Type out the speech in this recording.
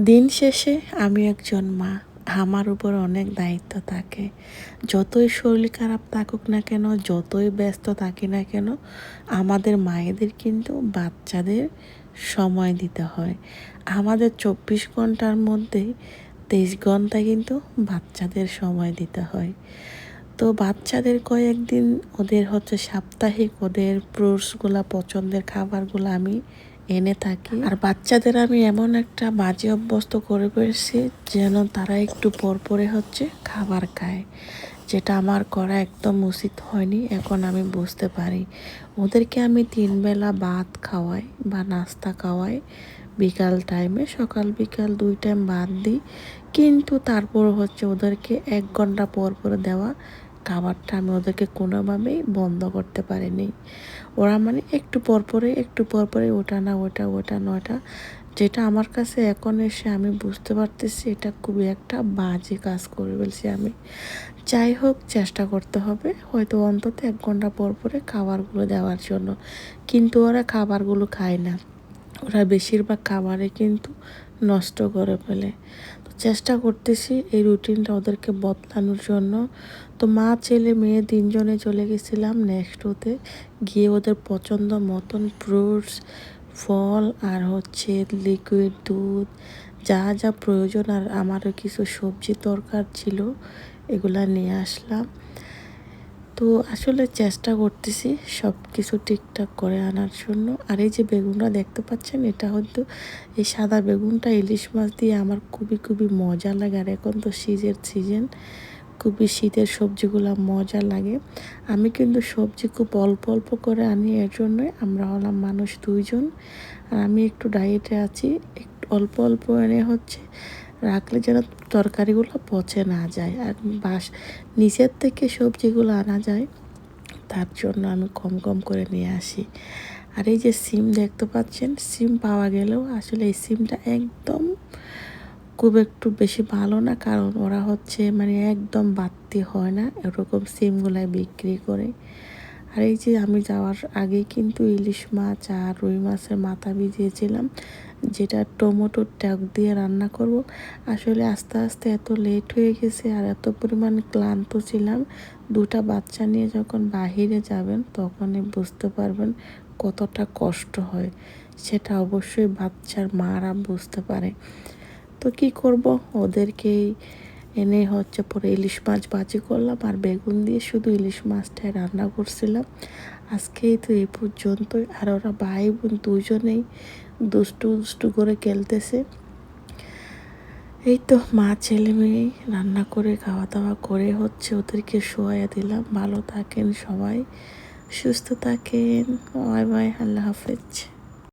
দিন শেষে আমি একজন মা। আমার উপর অনেক দায়িত্ব থাকে। যতই শরীর খারাপ থাকুক না কেন, যতই ব্যস্ত থাকি না কেন, আমাদের মায়েদের কিন্তু বাচ্চাদের সময় দিতে হয়। আমাদের চব্বিশ ঘণ্টার মধ্যে তেইশ ঘণ্টা কিন্তু বাচ্চাদের সময় দিতে হয়। তো বাচ্চাদের কয়েকদিন ওদের হচ্ছে সাপ্তাহিক ওদের ফ্রুটসগুলা পছন্দের খাবারগুলো আমি এনে থাকি। আর বাচ্চাদের আমি এমন একটা বাজে অভ্যস্ত করে পেরেছি যেন তারা একটু পর পরে হচ্ছে খাবার খায়। যেটা আমার করা একদম উচিত হয়নি, এখন আমি বুঝতে পারি। ওদেরকে আমি তিনবেলা ভাত খাওয়াই বা নাস্তা খাওয়াই। বিকাল টাইমে সকাল বিকাল দুই টাইম ভাত দিই। কিন্তু তারপর হচ্ছে ওদেরকে এক ঘণ্টা পর পর দেওয়া খাবারটা আমি ওদেরকে কোনোভাবেই বন্ধ করতে পারিনি। ওরা মানে একটু পর পরে, একটু পর পরে ওটা না, ওটা ওটা না ওটা যেটা আমার কাছে এখন এসে আমি বুঝতে পারতেছি এটা খুবই একটা বাজে কাজ করে ফেলছি আমি। যাই হোক, চেষ্টা করতে হবে। হয়তো অন্তত এক ঘণ্টা পর পরে খাবারগুলো দেওয়ার জন্য। কিন্তু ওরা খাবারগুলো খায় না। ওরা বেশিরভাগ খাবারে কিন্তু নষ্ট করে ফেলে। চেষ্টা করতেছি এই রুটিনটা ওদেরকে বদলানোর জন্য। তো মা, ছেলে, মেয়ে তিনজনে চলে গেছিলাম নেক্সট ওতে। গিয়ে ওদের পছন্দ মতন ফ্রুটস ফল আর হচ্ছে লিকুইড দুধ, যা যা প্রয়োজন আর আমারও কিছু সবজি দরকার ছিল, এগুলা নিয়ে আসলাম। তো আসলে চেষ্টা করতেছি সব কিছু ঠিকঠাক করে আনার জন্য। আর এই যে বেগুনটা দেখতে পাচ্ছেন, এটা হয়তো এই সাদা বেগুনটা ইলিশ মাছ দিয়ে আমার খুবই খুবই মজা লাগে। আর এখন তো শীতের সিজন, খুবই শীতের সবজিগুলো মজা লাগে। আমি কিন্তু সবজি খুব অল্প অল্প করে আনি, এর জন্যই আমরা হলাম মানুষ দুইজন। আর আমি একটু ডায়েটে আছি, একটু অল্প অল্প এনে হচ্ছে রাখলে যেন তরকারিগুলো পচে না যায় আর বাস নিচের থেকে সবজিগুলো আনা যায়, তার জন্য আমি কম কম করে নিয়ে আসি। আর এই যে সিম দেখতে পাচ্ছেন, সিম পাওয়া গেলেও আসলে এই সিমটা একদম খুব একটু বেশি ভালো না, কারণ ওরা হচ্ছে মানে একদম বাড়তি হয় না, এরকম সিমগুলাই বিক্রি করে। আর এই যে আমি যাওয়ার আগে কিন্তু ইলিশ মাছ আর রুই মাছের মাথা ভিজিয়েছিলাম, যেটা টমেটোর ট্যাগ দিয়ে রান্না করব। আসলে আস্তে আস্তে এত লেট হয়ে গেছে আর এত পরিমাণ ক্লান্ত ছিলাম। দুটা বাচ্চা নিয়ে যখন বাহিরে যাবেন তখনই বুঝতে পারবেন কতটা কষ্ট হয়। সেটা অবশ্যই বাচ্চার মারা বুঝতে পারে। তো কি করব? ওদেরকেই এনে হচ্ছে পরে ইলিশ মাছ বাজি করলাম আর বেগুন দিয়ে শুধু ইলিশ মাছটাই রান্না করছিলাম। আজকেই তো এই পর্যন্তই। আর ওরা ভাই বোন দুজনেই দুষ্টু দুষ্টু করে খেলতেছে। এই তো মা, ছেলে, মেয়ে রান্না করে খাওয়া দাওয়া করে হচ্ছে ওদেরকে শোয়া দিলাম। ভালো থাকেন সবাই, সুস্থ থাকেন। বাই বাই, আল্লাহ হাফেজ।